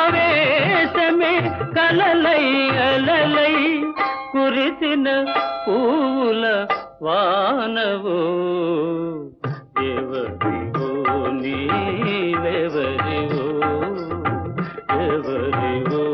కవితావేశమే కలలై అలలై కురిసిన పూల వానవో ఎవరివో నీవెవరివో ఎవరివో ఎవరివో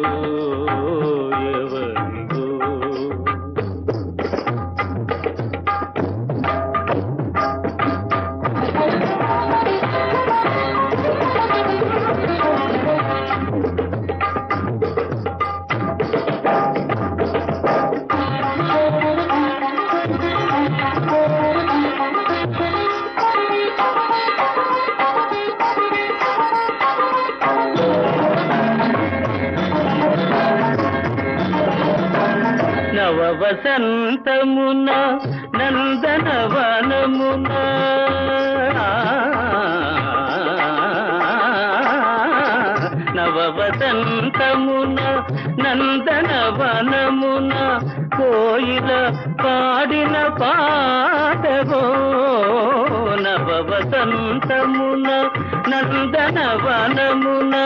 నవ వసంతమున నందనవనమున. నవ వసంతమున నందనవనమున కోయిల పాడిన పాటగో. నవ వసంతమున నందనవనమున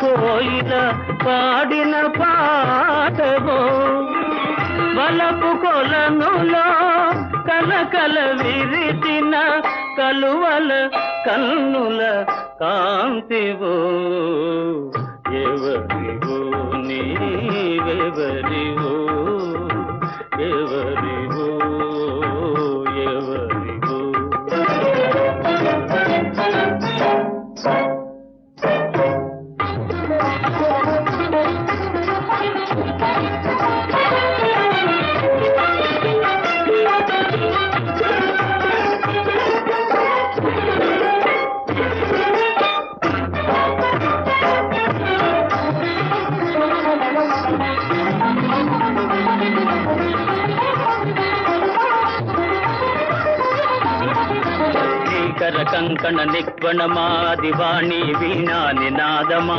కోయిల పాడిన పాటగో. వలపు కొలనులో కలకల విరిచిన కలువల కన్నుల కాంతివో ಕಂಕಣ ನಿಕ್ವಣಮಾ ದಿವಾಣಿ ವೀಣಾ ನಿನಾದಮಾ